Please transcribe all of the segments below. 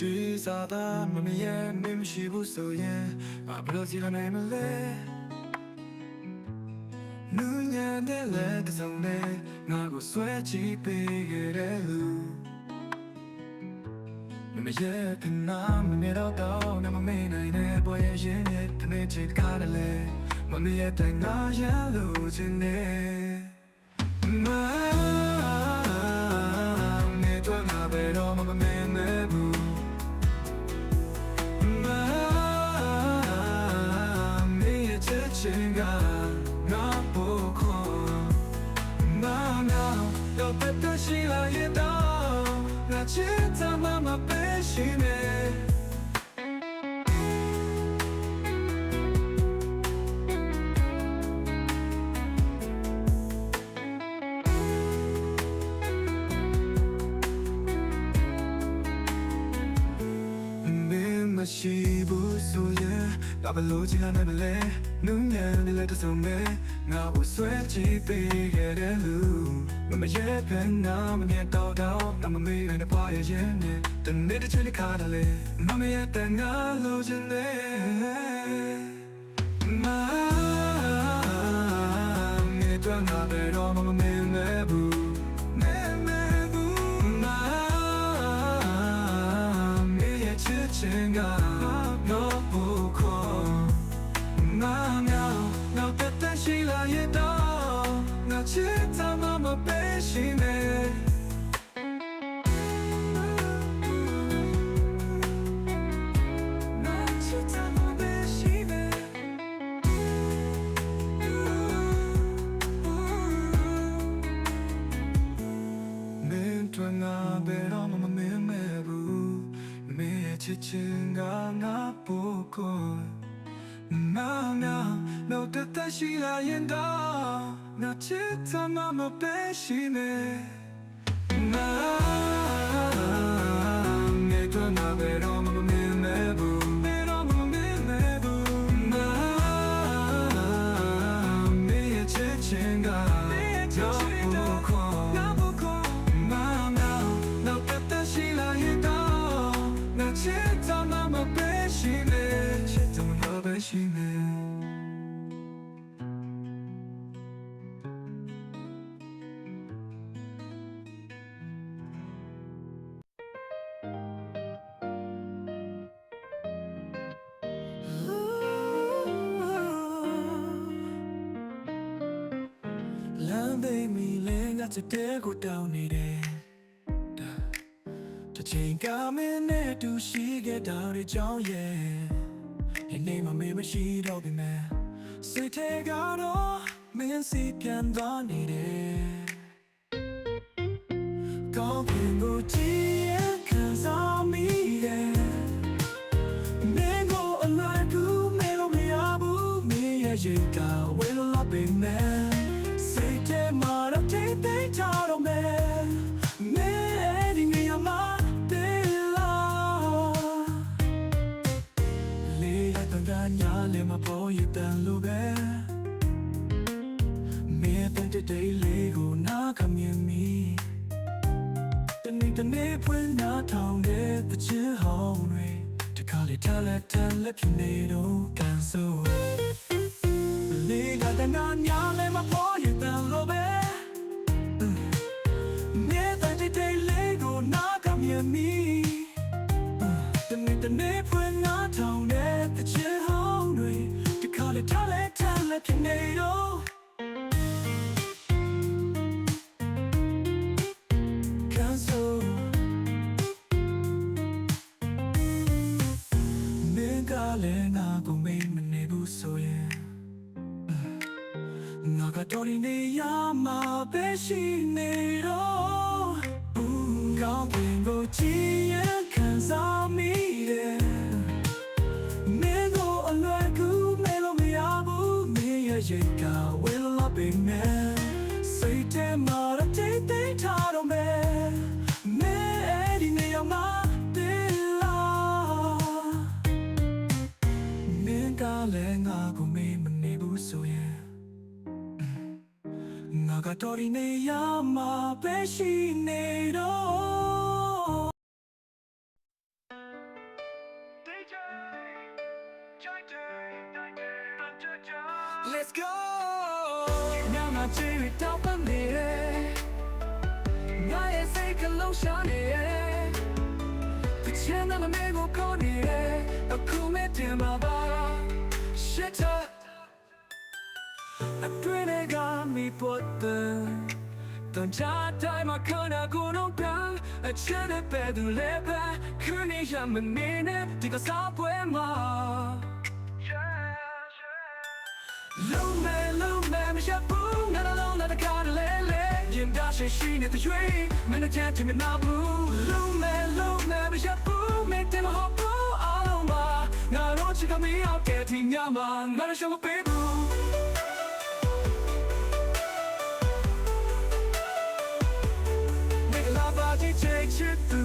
ဒီစားတာမမရဲ့မင်းမရှိဘူးဆိုရင်အဘလို့စီရနိုင်မလဲနူးညံတဲ့လက်တစ်စုံနဲ့ငါကိုဆွဲချီပေးခဲ့တဲ့လူမမရဲ့ဖနာမနေတော့တော့နမမေးနိုင်တဲ့ပေါ်ရဲ့ရင်ရဲ့တနေ့ချစ်ကားတယ်လေ မမရဲ့တိုင်ငါရလို့ချင်နေမနေတော့ငါဘယ်တော့မှမမင်းနေဘူး Mommy, it's a chinga, not boko. Mama, your better she like it down. Na chita mama peshine. မင်းမရှိ ဘူးဆိုရင်ဒါဘလို့ချင်နိုင်မလဲနူးညံ့နေတဲ့တစုံနဲ့ငါ့ကိုဆွဲချီပေးခဲ့တဲ့လူမမရဲ့ဖန်နာမမြတ်တော့တော့နမမေးနဲ့ပွားရဲ့ရင်နဲ့တနေ့တစ်ချိန်ခါတလေမမရဲ့တန်ငါလိုချင်တယ်မငယ်တော့ငါဘ င်းရဲ့ချစ်ချင်ကငါပို့ကိုနာနာတော့တတရှိလာရင်တော့ငါချစ်တာ beshime Chita mama beshime လမ်းသိမ်းမီလဲငါချစ်တဲ့ကိုတောင်းနေတယ်တစ် ချိန်ကမင်းနဲ့တူရှိခဲ့တာတွေကြောင့်ရဲ့ဒီနေ့မှမေးမရှိတော့ပြီမဲ့စိတ်ထဲကတော့မင်းစီပြန်သွားနေတယ်ကောင်းကင်ကိုကြည့်ရခံစားမိတယ်မင်းကိုအလိုက်ဘူးမင်းကိုမရဘူးမင်းရဲ့ရင်ကဝဲလို့လာပေမဲ့ တန်တဲ့ဒေးလေးကိုနားခမြင်မိတနေ့တနေ့ဖွင့်နာထောင်တဲ့တချင်ဟောင်းတွေတခါလေထားလက်ထန်လက်ဖြစ်နေတော့ကန်ဆိုလေးရတန်ကညာလေးမပေါ်ရတန်လိုပဲမေတန်တဲ့ဒေးလေးကိုနားခမြင်မိတနေ့တနေ့ဖွင့်နာထောင်တဲ့တချင်ဟောင်းတွေဒီခါလေးထားလဲထားလဲဖြစ်နေတော့ တော့ဒီနေရာမှာပဲရှိနေတော့ဘူးကောင်းပင်ကိုကြည့်ရင်ခံစားမိတယ်မင်းကိုအလွယ်ကူမဲလို့မရဘူးမင်းရဲ့ရိတ်ကဝဲလာပေမဲ့စိတ်ထဲမှာတော့တိတ်တိတ်ထားတော့မယ်မင်းအဲ့ဒီနေရာမှာတေးလာမင်းကလည်းငါကိုမေးမနေဘူးဆိုရင် ကတော်ဒီနေရမှာပဲရှိနေတော့ DJ, Joy Day, Joy Day, Joy Joy. Let's go ညမှာချီတောက်ပနေတယ်ငါရဲ့စိတ်ကလုံးရှာနေတယ်တချင်တဲ့မေကိုခေါ်နေတယ်အခုမဲ့တင်မှာပါ Shit up အတွင်းကမိပေါ်တဲ့တန်ချာတိုင်းမှာခနာကိုတော့ကအချမ်းတဲ့ပဲသူလည်းပဲခဏရမနေနဲ့ဒီကစားပွဲမှာလုံးမဲလုံးမဲမရှဘူးငါလုံးလာတကားလေလေရင်ဒါရှိရှိနေတဲ့ရွေးမင်းတဲ့ချင်မနာဘူးလုံးမဲလုံးမဲမရှဘူးမင်းတဲ့မဟုတ်ဘူးအားလုံးပါငါတို့ချစ်ကမ လာပါဒီချစ်ချစ်သူ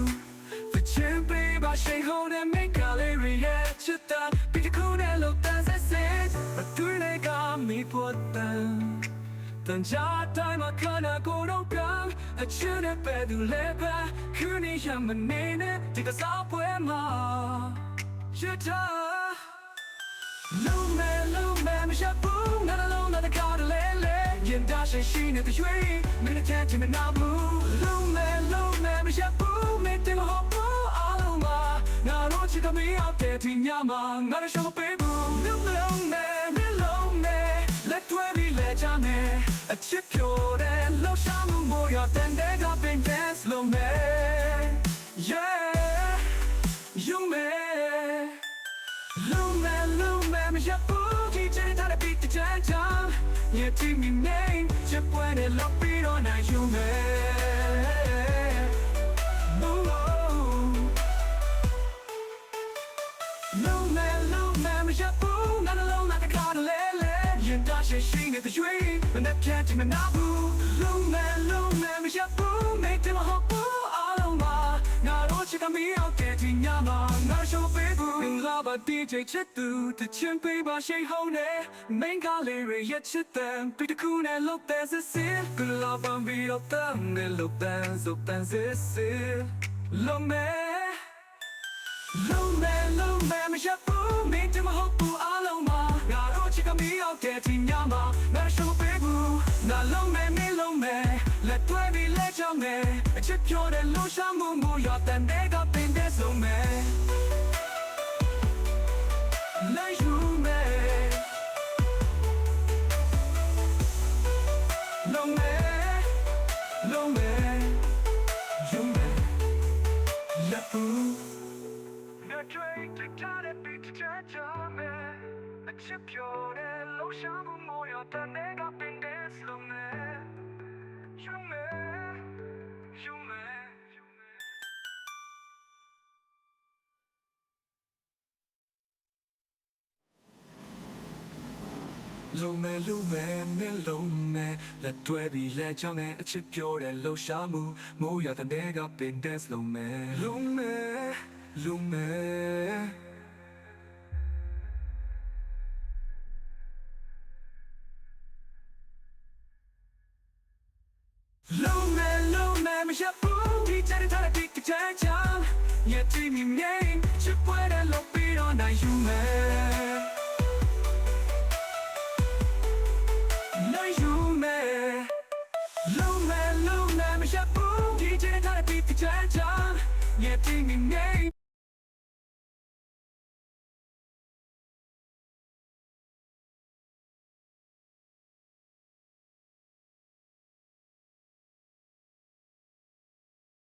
The champion ဘာရှိဟိုးတဲ့မင်္ဂလာလေးရဲ့ချစ်တာပြီးတခုနဲ့လို့တန်ဆက်ဆက်မတွေ့တဲ့ကမိပေါ်တန်တန်ကြတိုင်းမှာခနာကိုတော့ပြန်အချစ်နဲ့ပဲသူလည်းပဲခုနေရမနေနဲ့ဒီကစားပွဲမှာရတာလုံးမဲလုံးမဲ လေရင်ဒါရှိရှိနေတဲ့ရွှေမင်းတဲ့ချင်မနာဘူးလုံးမဲလုံးမဲမရှဘူးမင်းတင်မဟုတ်ဘူးအားလုံးပါငါတို့ချစ်ကမင်းအောင်တဲ့ဒီညမှာငါတို့ရှောပေးဘူးလုံးလုံးမဲမလုံးမဲလက်တွဲပြီးလဲချမယ်အချစ်ဖြိုတဲ့ ရဲ့တီမီနေချက်ပွဲနဲ့လောက်ပြီးတော့နိုင်ယူမယ် Oh, oh. လုံးမဲလုံးမဲမရဘူးငါလုံးလာတဲ့ကားလေလေရင်ဒါရှိရှိနေတဲ့ရွှေမနဲ့ပြတ်ချင်မနာဘူးလုံးမဲ DJ ချစ်သူတချင်ပေးပါရှိဟုံးနေမင်္ဂလာလေးရဲ့ချစ်တဲ့ပြီးတခုနဲ့လောက်တဲ့စစ်စစ်ဘလာပန်ပြီးတော့တမ်းနဲ့လောက်တဲ့စုပ်တန်းစစ်စစ်လုံးမဲလုံးမဲလုံးမဲမရဘူးမင်းတမဟုတ်ဘူးအားလုံးပါငါတို့ချစ်ကမီးအောင်တဲ့ဒီညမှာမရှုံးပေးဘူးငါလုံးမဲမင်းလုံးမဲလက်တွဲပြီးလက် to beat the judge on me. A chip your low shabu moyo the nigga been dance slow man. You man, you man, you man. လုံးမဲလုံးမဲနဲ့လုံးမဲလက်တွဲပြီးလက်ချောင်းနဲ့အချစ်ပြောတဲ့လှူရှားမှုမိုးရ လုံးမဲလုံးမဲလုံးမဲလုံးမဲလုံးမဲမရဘူးဒီချတဲ့တဲ့ဒီချမ်းချမ်းရဲ့တီမီမြင်းချစ်ပွဲတဲ့လို့ပြီးတော့နိုင်ယူမဲ No you me Low man low man မရဘူး DJ ထားတဲ့ beat ချမ်းချမ်း Yeah, ding me name